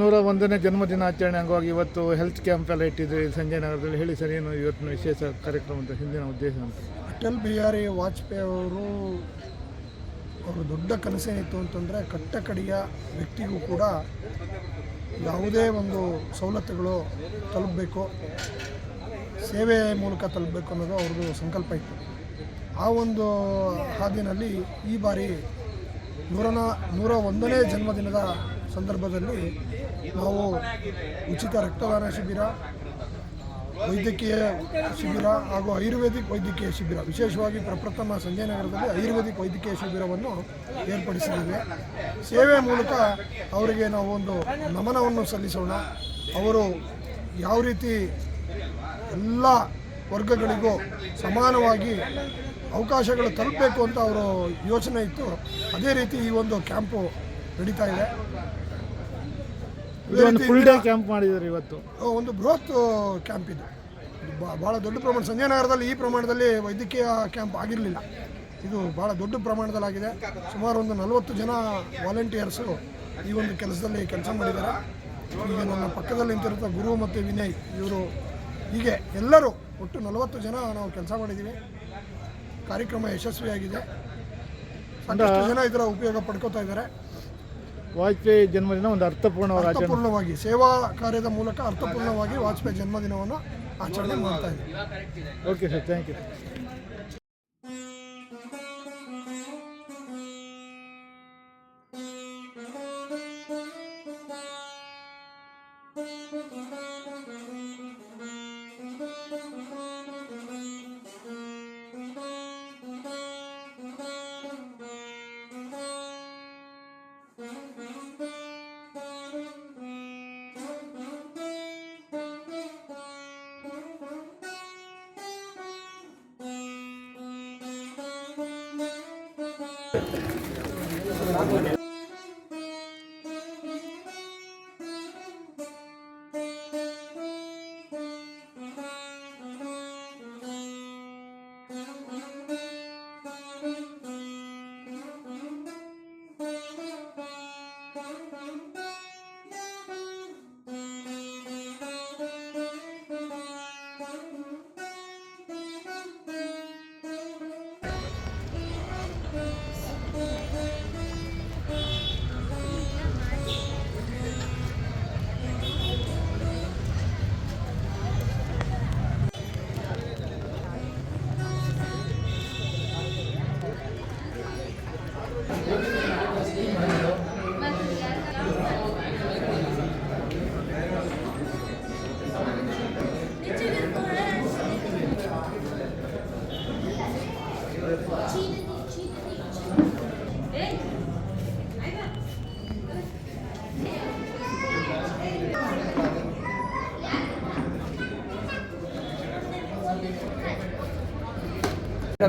ನೂರ ಒಂದನೇ ಜನ್ಮದಿನಾಚರಣೆ ಅಂಗವಾಗಿ ಇವತ್ತು ಹೆಲ್ತ್ ಕ್ಯಾಂಪ್ ಎಲ್ಲ ಇಟ್ಟಿದ್ರಿ. ಸಂಜಯ್ ನಗರದಲ್ಲಿ. ಹೇಳಿ ಸರ್, ಏನು ಇವತ್ತಿನ ವಿಶೇಷ ಕಾರ್ಯಕ್ರಮದ ಹಿಂದಿನ ಉದ್ದೇಶ ಅಂತ? ಅಟಲ್ ಬಿಹಾರಿ ವಾಜಪೇಯಿ ಅವರು ಅವರ ದೊಡ್ಡ ಕನಸೇನಿತ್ತು ಅಂತಂದರೆ ಕಟ್ಟ ಕಡೆಯ ವ್ಯಕ್ತಿಗೂ ಕೂಡ ಯಾವುದೇ ಒಂದು ಸವಲತ್ತುಗಳು ತಲುಪಬೇಕು. ಸೇವೆ ಮೂಲಕ ತಲುಪಬೇಕು ಅನ್ನೋದು ಅವ್ರದ್ದು ಸಂಕಲ್ಪ ಇತ್ತು. ಆ ಒಂದು ಹಾದಿನಲ್ಲಿ ಈ ಬಾರಿ ನೂರನ, ನೂರ ಒಂದನೇ ಜನ್ಮದಿನದ ಸಂದರ್ಭದಲ್ಲಿ ನಾವು ಉಚಿತ ರಕ್ತದಾನ ಶಿಬಿರ, ವೈದ್ಯಕೀಯ ಶಿಬಿರ ಹಾಗೂ ಆಯುರ್ವೇದಿಕ್ ವೈದ್ಯಕೀಯ ಶಿಬಿರ, ವಿಶೇಷವಾಗಿ ಪ್ರಪ್ರಥಮ ಸಂಜಯನಗರದಲ್ಲಿ ಆಯುರ್ವೇದಿಕ್ ವೈದ್ಯಕೀಯ ಶಿಬಿರವನ್ನು ಏರ್ಪಡಿಸಿದ್ದೇವೆ. ಸೇವೆ ಮೂಲಕ ಅವರಿಗೆ ನಾವು ಒಂದು ನಮನವನ್ನು ಸಲ್ಲಿಸೋಣ. ಅವರು ಯಾವ ರೀತಿ ಎಲ್ಲ ವರ್ಗಗಳಿಗೂ ಸಮಾನವಾಗಿ ಅವಕಾಶಗಳು ತಲುಪಬೇಕು ಅಂತ ಅವರು ಯೋಚನೆ ಇತ್ತು. ಅದೇ ರೀತಿ ಈ ಒಂದು ಕ್ಯಾಂಪು ನಡೀತಾ ಇದೆ. ಒಂದು ಫುಲ್ ಡೇ ಕ್ಯಾಂಪ್ ಮಾಡಿದ್ದಾರೆ ಇವತ್ತು. ಒಂದು ಬೃಹತ್ ಕ್ಯಾಂಪ್ ಇದು. ಭಾಳ ದೊಡ್ಡ ಪ್ರಮಾಣ ಸಂಜಯ ನಗರದಲ್ಲಿ ಈ ಪ್ರಮಾಣದಲ್ಲಿ ವೈದ್ಯಕೀಯ ಕ್ಯಾಂಪ್ ಆಗಿರಲಿಲ್ಲ. ಇದು ಭಾಳ ದೊಡ್ಡ ಪ್ರಮಾಣದಲ್ಲಾಗಿದೆ. ಸುಮಾರು ಒಂದು ನಲವತ್ತು ಜನ ವಾಲಂಟಿಯರ್ಸು ಈ ಒಂದು ಕೆಲಸದಲ್ಲಿ ಕೆಲಸ ಮಾಡಿದ್ದಾರೆ. ಈಗ ನನ್ನ ಪಕ್ಕದಲ್ಲಿ ನಿಂತಿರುವಂಥ ಗುರು ಮತ್ತು ವಿನಯ್ ಇವರು ಹೀಗೆ ಎಲ್ಲರೂ ಒಟ್ಟು ನಲವತ್ತು ಜನ ನಾವು ಕೆಲಸ ಮಾಡಿದ್ದೀವಿ. ಕಾರ್ಯಕ್ರಮ ಯಶಸ್ವಿಯಾಗಿದೆ. ಸಾಕಷ್ಟು ಜನ ಇದರ ಉಪಯೋಗ ಪಡ್ಕೋತಾ ಇದ್ದಾರೆ. ವಾಜಪೇಯಿ ಜನ್ಮದಿನ ಒಂದು ಅರ್ಥಪೂರ್ಣವಾಗಿ ಆಚರಣೆ ಅರ್ಥಪೂರ್ಣವಾಗಿ ಸೇವಾ ಕಾರ್ಯದ ಮೂಲಕ ಅರ್ಥಪೂರ್ಣವಾಗಿ ವಾಜಪೇಯಿ ಜನ್ಮದಿನವನ್ನು ಆಚರಣೆ ಮಾಡ್ತಾ ಇದ್ದೀವಿ ಓಕೆ ಸರ್ ಥ್ಯಾಂಕ್ ಯು 何これ?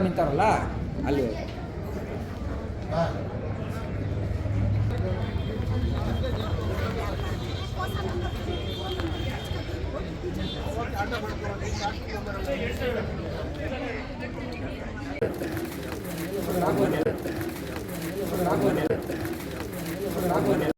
ನಿಂತಾರಲ್ಲ ಅಲ್ಲಿ